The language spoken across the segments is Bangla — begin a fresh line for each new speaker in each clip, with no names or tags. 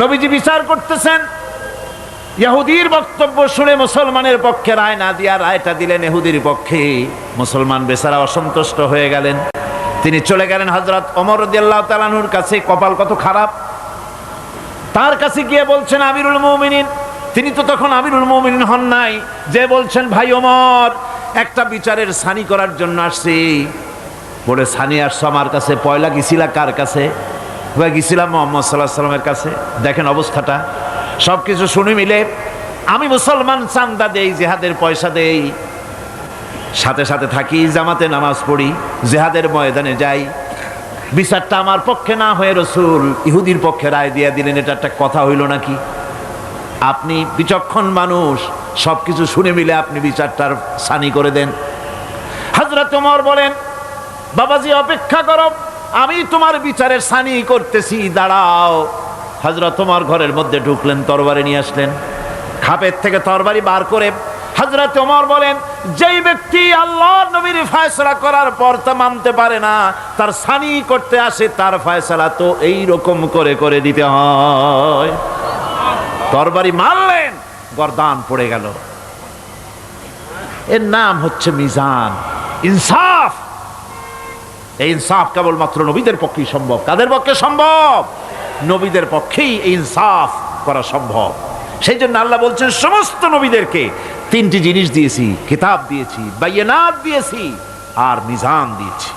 নবীজি বিচার করতেছেন। ইহুদির বক্তব্য শুনে মুসলমানের পক্ষে রায় না দিয়া রায়টা দিলেন এহুদির পক্ষে। মুসলমান বেচারা অসন্তুষ্ট হয়ে গেলেন। তিনি চলে গেলেন হজরত অমর তালানুর কাছে, কপাল কত খারাপ। তার কাছে গিয়ে বলছেন, আমিরুল মৌমিনিন। তিনি তো তখন আমিরুল মৌমিনিন হন নাই। যে বলছেন, ভাই ওমর, একটা বিচারের সানি করার জন্য আসছি। বলে সানি আসছো আমার কাছে, পয়লা গেছিলা কার কাছে? বা গেছিলাম মোহাম্মদ সাল্লাহ সাল্লামের কাছে। দেখেন অবস্থাটা। সব কিছু শুনে মিলে আমি মুসলমান চান্দা দেই, জেহাদের পয়সা দেই। সাথে সাথে থাকি, জামাতে নামাজ পড়ি, জেহাদের ময়দানে যাই। বিচারটা আমার পক্ষে না হয়ে রসুল ইহুদির পক্ষে রায় দিয়ে দিলেন, এটা একটা কথা হইল নাকি? আপনি বিচক্ষণ মানুষ সব কিছু শুনে মিলে আপনি বিচারটার সানি করে দেন। হাজরত তোমার বলেন, বাবাজি, অপেক্ষা করো। আমি তোমার বিচারের সানি করতেছি, দাঁড়াও। হজরত তোমার ঘরের মধ্যে ঢুকলেন, তরবারি নিয়ে আসলেন। খাপের থেকে তরবারি বার করে বলেন, যেই ব্যক্তি আল্লাহ নবীর করার পর তা মানতে পারে না, তার সানি করতে আসে, তার ফয়সলা তো এই রকম করে করে দিতে হয়। তরবারি মারলেন, গরদান পড়ে গেল। এর নাম হচ্ছে মিজান। ইনসাফ। এই ইনসাফ কেবলমাত্র নবীদের পক্ষেই সম্ভব। কাদের পক্ষে সম্ভব? নবীদের পক্ষেই এই ইনসাফ করা সম্ভব। সেই জন্য আল্লাহ বলছেন, সমস্ত নবীদেরকে তিনটি জিনিস দিয়েছি, কিতাব দিয়েছি বাইনাত দিয়েছি আর মিজান দিয়েছি।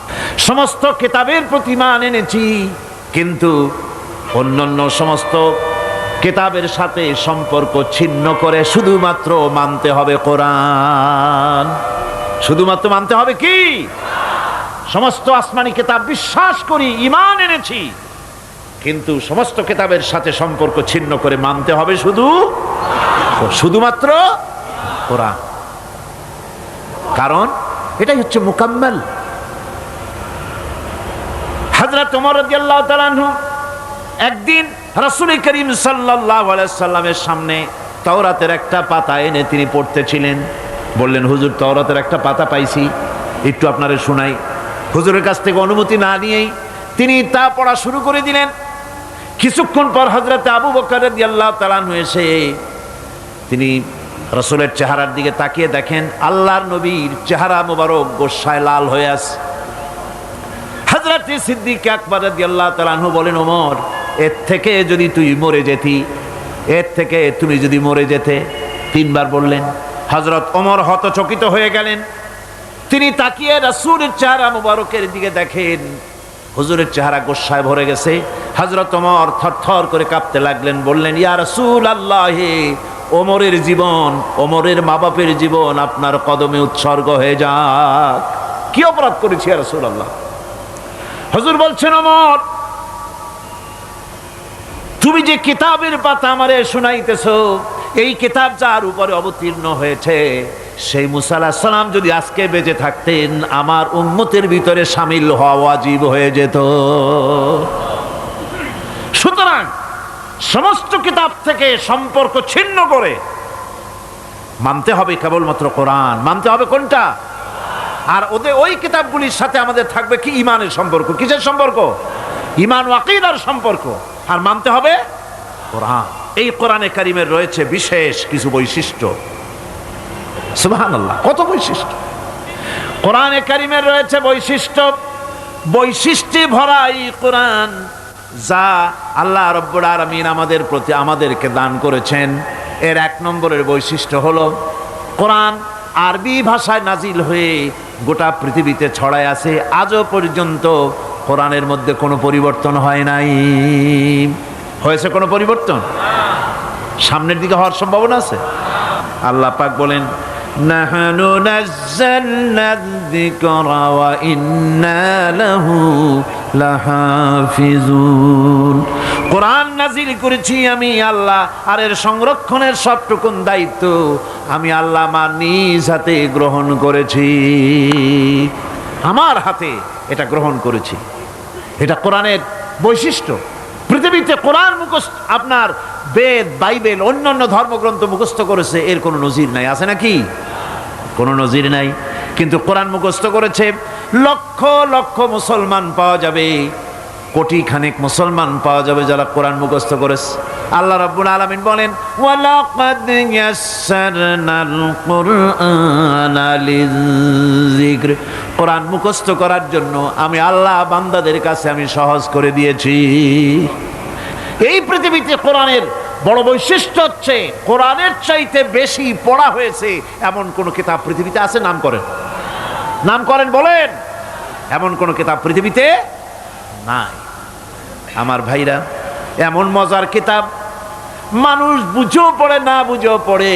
সমস্ত কিতাবের প্রতি মান এনেছি, কিন্তু অন্যান্য সমস্ত কিতাবের সাথে সম্পর্ক ছিন্ন করে শুধুমাত্র মানতে হবে কোরআন। শুধুমাত্র মানতে হবে কি? সমস্ত আসমানি কেতাব বিশ্বাস করি ইমান এনেছি। কিন্তু সমস্ত কেতাবের সাথে সম্পর্ক ছিন্ন করে মানতে হবে শুধু, শুধুমাত্র কোরআন। কারণ এটাই হচ্ছে মোকাম্মেল। হযরত ওমর রাদিয়াল্লাহু তাআলা আনহু একদিন রাসূল করিম সাল্লামের সামনে তাওরাতের একটা পাতা এনে তিনি পড়তেছিলেন। বললেন, হুজুর, তাওরাতের একটা পাতা পাইছি। একটু আপনারে শোনাই। হুজুরের কাছ থেকে অনুমতি না নিয়েই তিনি তা পড়া শুরু করে দিলেন। কিছুক্ষণ পর হজরত আবু বকর আল্লাহ তালানু এসে তিনি রসুলের চেহারার দিকে তাকিয়ে দেখেন, আল্লাহর নবীর চেহারা মোবারক গোসায় লাল হয়ে আছে। হজরত সিদ্দিক আকবর আল্লাহ তালানহু বলেন, ওমর, এর থেকে যদি তুই মরে যেতি, এর থেকে তুমি যদি মরে যেতে, তিনবার বললেন। হজরত ওমর হতচকিত হয়ে গেলেন। তিনি তাকিয়ে রাসূলের চেহারা মোবারকের দিকে দেখেন। হুজুরের চেহারা গোসায় ভরে গেছে। হজরত ওমর থরথর করে কাঁপতে লাগলেন, বললেন, ইয়া রাসূল আল্লাহ ওমরের জীবন, ওমরের মা বাপের জীবন আপনার কদমে উৎসর্গ হয়ে যাক। কি অপরাধ করেছি ইয়া রাসূল আল্লাহ হজুর বলছেন, ওমর, তুমি যে কিতাবের পাতা আমারে শুনাইতেছ, এই কিতাব যার উপরে অবতীর্ণ হয়েছে সেই মুসা আলাহিস সালাম যদি আজকে বেঁচে থাকতেন, আমার উম্মতের ভিতরে সামিল হওয়া ওয়াজিব হয়ে যেত। সুতরাং সমস্ত কিতাব থেকে সম্পর্ক ছিন্ন করে মানতে হবে কেবলমাত্র কোরআন। মানতে হবে কোনটা? আর ওদের ওই কিতাবগুলির সাথে আমাদের থাকবে কি? ইমানের সম্পর্ক। কিসের সম্পর্ক? ইমান ওয়াকিদার সম্পর্ক। আর মানতে হবে কোরআন। এই কোরআনে কারিমের রয়েছে বিশেষ কিছু বৈশিষ্ট্য। সুবাহান আল্লাহ কত বৈশিষ্ট্য? কোরআনে কারিমের রয়েছে বৈশিষ্ট্য, বৈশিষ্ট্যে ভরা এই কোরআন যা আল্লাহ রব্বুল আলমিন আমাদের প্রতি, আমাদেরকে দান করেছেন। এর এক নম্বরের বৈশিষ্ট্য হলো, কোরআন আরবি ভাষায় নাজিল হয়ে গোটা পৃথিবীতে ছড়ায় আছে। আজও পর্যন্ত কোরআনের মধ্যে কোনো পরিবর্তন হয় নাই। হয়েছে কোনো পরিবর্তন? সামনের দিকে হওয়ার সম্ভাবনা আছে? আল্লাহ পাক বলেন যিকরা ওয়া ইন্না লাহু লাহাফিজুন। কোরআন নাজিল করেছি আমি আল্লাহ, আর এর সংরক্ষণের সবটুকুন দায়িত্ব আমি আল্লাহ আমার নিজ হাতে গ্রহণ করেছি। আমার হাতে এটা গ্রহণ করেছি। এটা কোরআনের বৈশিষ্ট্য। পৃথিবীতে কোরআন মুখস্থ, আপনার বেদ, বাইবেল, অন্যান্য ধর্মগ্রন্থ মুখস্থ করেছে, এর কোনো নজির নাই। আছে নাকি? কোনো নজির নাই। কিন্তু কোরআন মুখস্থ করেছে, লক্ষ লক্ষ মুসলমান পাওয়া যাবে কোটি খানেক মুসলমান পাওয়া যাবে যারা কোরআন মুখস্থ করেছে। আল্লাহ রাব্বুল আলামিন বলেন, ওয়ালাকাদ ইয়াসসারনাল কুরআনা লিযিকর। কোরআন মুখস্থ করার জন্য আমি আল্লাহ বান্দাদের কাছে আমি সহজ করে দিয়েছি। এই পৃথিবীতে কোরআনের বড় বৈশিষ্ট্য হচ্ছে, কোরআনের চাইতে বেশি পড়া হয়েছে এমন কোন কিতাব পৃথিবীতে আছে? নাম করেন। নাম করেন, বলেন। এমন কোন কিতাব পৃথিবীতে নাই। আমার ভাইরা, এমন মজার কিতাব মানুষ বুঝেও পড়ে, না বুঝেও পড়ে।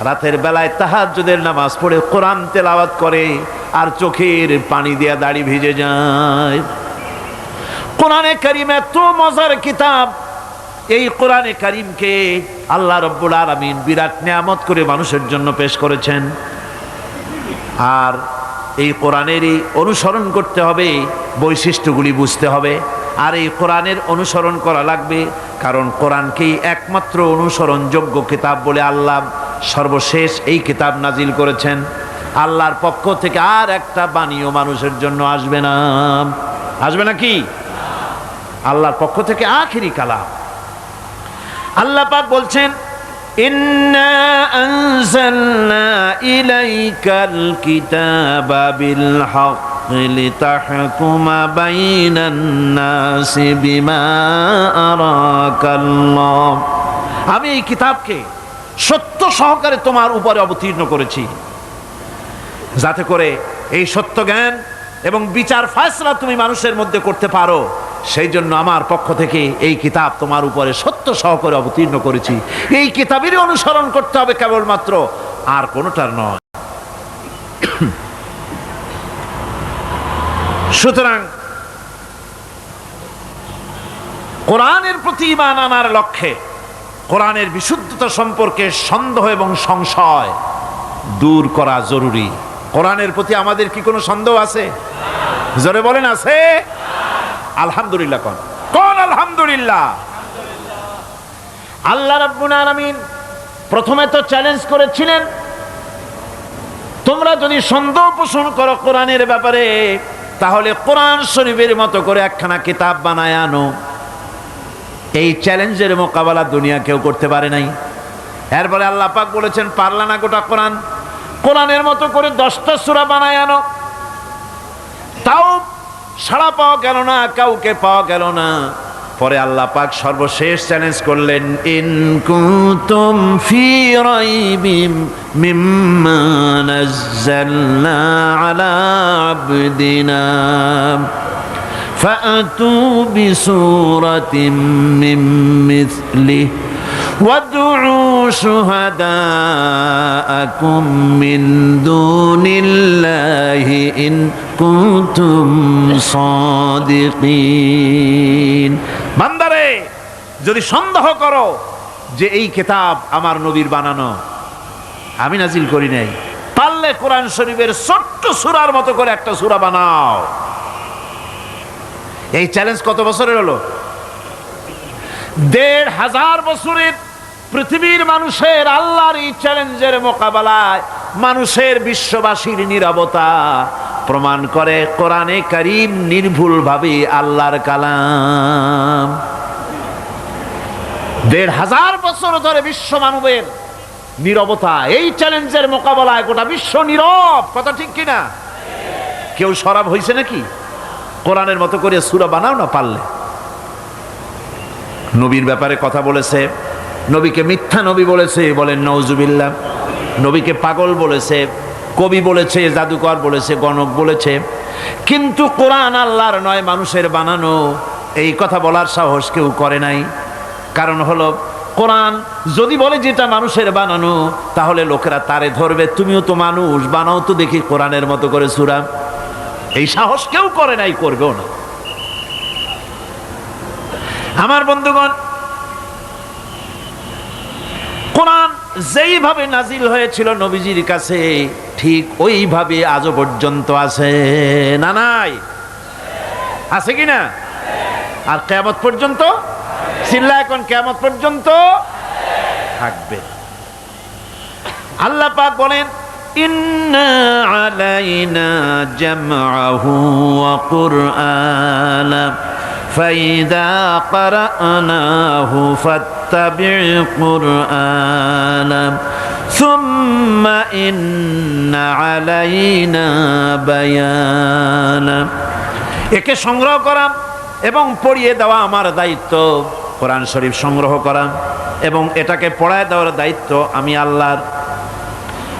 রাতের বেলায় তাহাজ্জুদের নামাজ পড়ে, কোরআন তেলাওয়াত করে আর চোখের পানি দিয়ে দাড়ি ভিজে যায়। কোরআনে কারিম এত মজার কিতাব এই কোরআনে করিমকে আল্লাহ রব্বুল আলমিন বিরাট নিয়ামত করে মানুষের জন্য পেশ করেছেন। আর এই কোরআনেরই অনুসরণ করতে হবে, বৈশিষ্ট্যগুলি বুঝতে হবে। আর এই কোরআনের অনুসরণ করা লাগবে, কারণ কোরআনকেই একমাত্র অনুসরণযোগ্য কিতাব বলে আল্লাহ সর্বশেষ এই কিতাব নাজিল করেছেন। আল্লাহর পক্ষ থেকে আর একটা বাণীও মানুষের জন্য আসবে না। আসবে না কি আল্লাহর পক্ষ থেকে আখিরি কালাম। আল্লাহ পাক বলছেন, ইন্না বিমা আমি এই কিতাবকে সত্য সহকারে তোমার উপরে অবতীর্ণ করেছি। যাতে করে এই সত্য জ্ঞান এবং বিচার ফায়সলা তুমি মানুষের মধ্যে করতে পারো। সেই জন্য আমার পক্ষ থেকে এই কিতাব তোমার উপরে সত্য সহকারে অবতীর্ণ করেছি। এই কিতাবেরই অনুসরণ করতে হবে কেবলমাত্র, আর কোনোটার নয়। সুতরাং, কোরআনের প্রতি ইমান আনার লক্ষ্যে কোরআনের বিশুদ্ধতা সম্পর্কে সন্দেহ এবং সংশয় দূর করা জরুরি। কোরআনের প্রতি আমাদের কি কোনো সন্দেহ আছে? জোরে বলেন, আছে? আলহামদুলিল্লাহ কোন। কোন আলহামদুলিল্লাহ। আল্লাহ রাব্বুল আলামিন প্রথমে তো চ্যালেঞ্জ করেছিলেন, তোমরা যদি সন্দেহ পোষণ করো কোরআনের ব্যাপারে, তাহলে কোরআন শরীফের মতো করে একখানা কিতাব বানায় আনো। এই চ্যালেঞ্জের মোকাবেলা দুনিয়া কেউ করতে পারে নাই। এরপরে আল্লাহ পাক বলেছেন, পারলা না গোটা কোরআন? কোরআনের মতো করে দশটা সুরা বানায় আনো। তাও সাড়া পাওয়া গেল না কাউকে পাওয়া গেল না পরে আল্লাহ পাক সর্বশেষ চ্যালেঞ্জ করলেন ইন কুতুম ফি রাইবিম মিম্মা নাযালনা আলা আবদিনা فأتوا بسورة من مثله وادعوا شهداءكم من دون الله إن কুতুম বান্দারে, যদি সন্দেহ করো যে এই কেতাব আমার নবীর বানানো, আমি নাজিল করি নাই, পারলে কোরআন শরীফের ছোট্ট সুরার মতো করে একটা সুরা বানাও। এই চ্যালেঞ্জ কত বছরের হলো? দেড় হাজার বছরের পৃথিবীর মানুষের আল্লাহর এই চ্যালেঞ্জের মোকাবেলায় মানুষের বিশ্ববাসীর নিরবতা প্রমাণ করে কোরআনে করিম নির্ভুল ভাবে আল্লাহর কালাম। দেড় হাজার বছর ধরে বিশ্ব মানবের নিরবতা, এই চ্যালেঞ্জের মোকাবেলায় গোটা বিশ্ব নীরব, কথা ঠিক কিনা? কেউ সরাব হয়েছে নাকি? কোরআনের মতো করে সুরা বানাও না পারলে। নবীর ব্যাপারে কথা বলেছে, নবীকে মিথ্যা নবী বলেছে বলেন নওজুবিল্লাহ নবীকে পাগল বলেছে কবি বলেছে, জাদুকর বলেছে, গণক বলেছে। কিন্তু কোরআন আল্লাহর নয়, মানুষের বানানো। এই কথা বলার সাহস কেউ করে নাই। কারণ হলো, কোরআন যদি বলে যেটা মানুষের বানানো, তাহলে লোকেরা তারে ধরবে। তুমিও তো মানুষ, বানাও তো দেখি কোরআনের মতো করে সুরা। এই সাহস কেউ করে নাই, করবেও না। আমার বন্ধুগণ, কোরআন যেইভাবে নাজিল হয়েছিল নবীজির কাছে ঠিক ওইভাবে আজও পর্যন্ত আছে না নাই আছে কি না আর কেমত পর্যন্ত চিল্লা এখন কেমত পর্যন্ত থাকবে আল্লাহ পাক বলেন ইন্না আলাইনা জামআহু ওয়া কুরআনা فإذا قرأناه فاتبع قرآنه ثم إن علينا بيانه একে সংগ্রহ করা এবং পড়িয়ে দেওয়া আমার দায়িত্ব কোরআন শরীফ সংগ্রহ করা এবং এটাকে পড়ায় দেওয়ার দায়িত্ব আমি আল্লাহর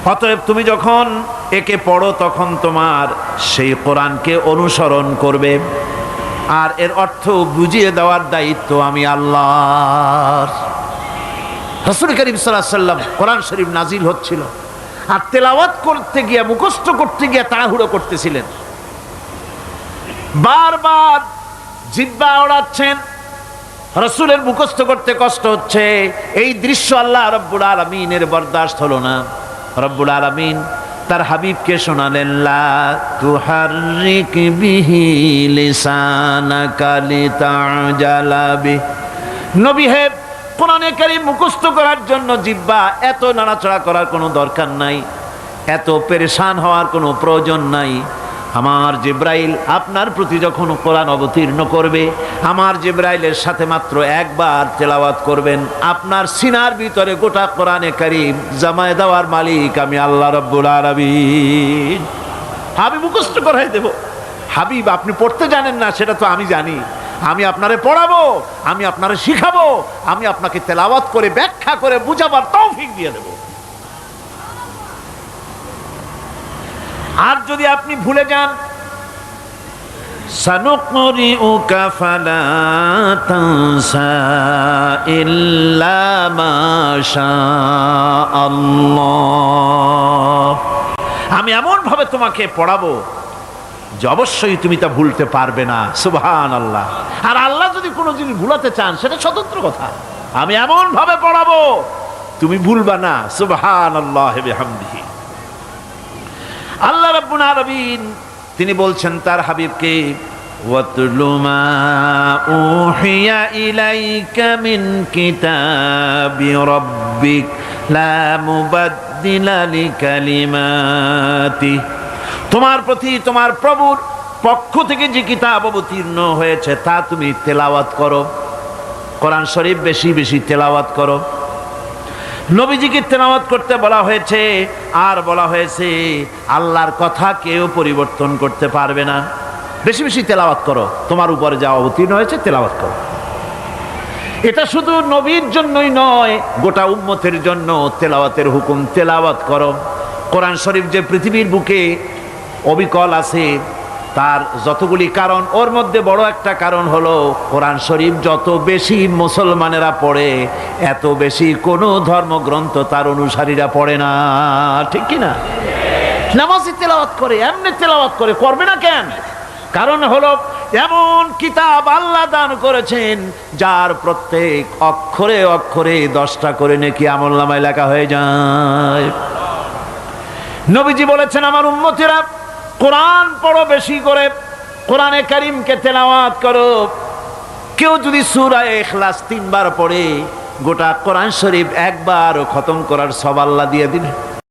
অতএব তুমি যখন একে পড়ো তখন তোমার সেই কোরআনকে অনুসরণ করবে আর এর অর্থ বুঝিয়ে দেওয়ার দায়িত্ব আমি আল্লাহর রসুল করিম সাল্লাম কোরআন শরীফ নাজিল হচ্ছিল। আর তেলাওয়াত করতে গিয়ে, মুখস্থ করতে গিয়ে তাড়াহুড়ো করতেছিলেন। বারবার জিব্বা ওড়াচ্ছেন। রসুলের মুখস্থ করতে কষ্ট হচ্ছে। এই দৃশ্য আল্লাহ রব্বুল আলমিনের বরদাস্ত হলো না। রব্বুল আলমিন তার হাবিবকে শোনালেন, লা তুহারিক বিহি লিসানাকা লিতাজালা বিহি। নবী হে কোরআনে কারিম মুখস্থ করার জন্য জিব্বা এত নাড়াচড়া করার কোনো দরকার নাই, এত পেরেশান হওয়ার কোনো প্রয়োজন নাই। আমার জিব্রাইল আপনার প্রতি যখন কোরআন অবতীর্ণ করবে, আমার জিব্রাইলের সাথে মাত্র একবার তেলাওয়াত করবেন। আপনার সিনার ভিতরে গোটা কোরআনে কারিম জামায় দেওয়ার মালিক আমি আল্লাহ রব্বুল আরবি আমি মুখস্থ করাই দেব। হাবিব, আপনি পড়তে জানেন না, সেটা তো আমি জানি। আমি আপনারে পড়াবো আমি আপনারে শিখাবো আমি আপনাকে তেলাওয়াত করে ব্যাখ্যা করে বুঝাবার তৌফিক দিয়ে দেব আর যদি আপনি ভুলে যান سنقرئك فلا تنسى إلا ما شاء الله আমি এমন ভাবে তোমাকে পড়াবো যে অবশ্যই তুমি তা ভুলতে পারবে না। সুবহান আল্লাহ আর আল্লাহ যদি কোনো জিনিস ভুলাতে চান, সেটা স্বতন্ত্র কথা। আমি এমন ভাবে পড়াবো, তুমি ভুলবা না। সুবহান আল্লাহ হামদিহি আল্লাহ রাব্বুল আলামিন, তিনি বলছেন, তার হাবিবকে, ওয়াতলু মা উহিয়া লা মুবাদ্দিলা লিকালিমাতি তোমার প্রতি তোমার প্রভুর পক্ষ থেকে যে কিতাব অবতীর্ণ হয়েছে, তা তুমি তেলাওয়াত করো। কোরআন শরীফ বেশি বেশি তেলাওয়াত করো। নবীজিকে তেলাওয়াত করতে বলা হয়েছে, আর বলা হয়েছে, আল্লাহর কথা কেউ পরিবর্তন করতে পারবে না। বেশি বেশি তেলাওয়াত করো, তোমার উপরে যা অবতীর্ণ হয়েছে তেলাওয়াত করো। এটা শুধু নবীর জন্যই নয়, গোটা উম্মতের জন্য তেলাওয়াতের হুকুম তেলাওয়াত করো। কোরআন শরীফ যে পৃথিবীর বুকে অবিকল আছে তার যতগুলি কারণ, ওর মধ্যে বড় একটা কারণ হলো, কোরআন শরীফ যত বেশি মুসলমানেরা পড়ে, এত বেশি কোনো ধর্মগ্রন্থ তার অনুসারীরা পড়ে না। ঠিক কি না নামাজি তেলাওয়াত করে, এমনি তেলাওয়াত করে, করবে না কেন? কারণ হলো, এমন কিতাব আল্লাহ দান করেছেন, যার প্রত্যেক অক্ষরে অক্ষরে দশটা করে নাকি আমল নামায় লেখা হয়ে যায়। নবীজি বলেছেন, আমার উন্মতিরা কোরআন পড়ো বেশি করে, কোরআনে করিমকে তেলাওয়াত করো। কেউ যদি সুরা এখলাস তিনবার পড়ে, গোটা কোরআন শরীফ একবার খতম করার সব আল্লাহ দিয়ে দিবে।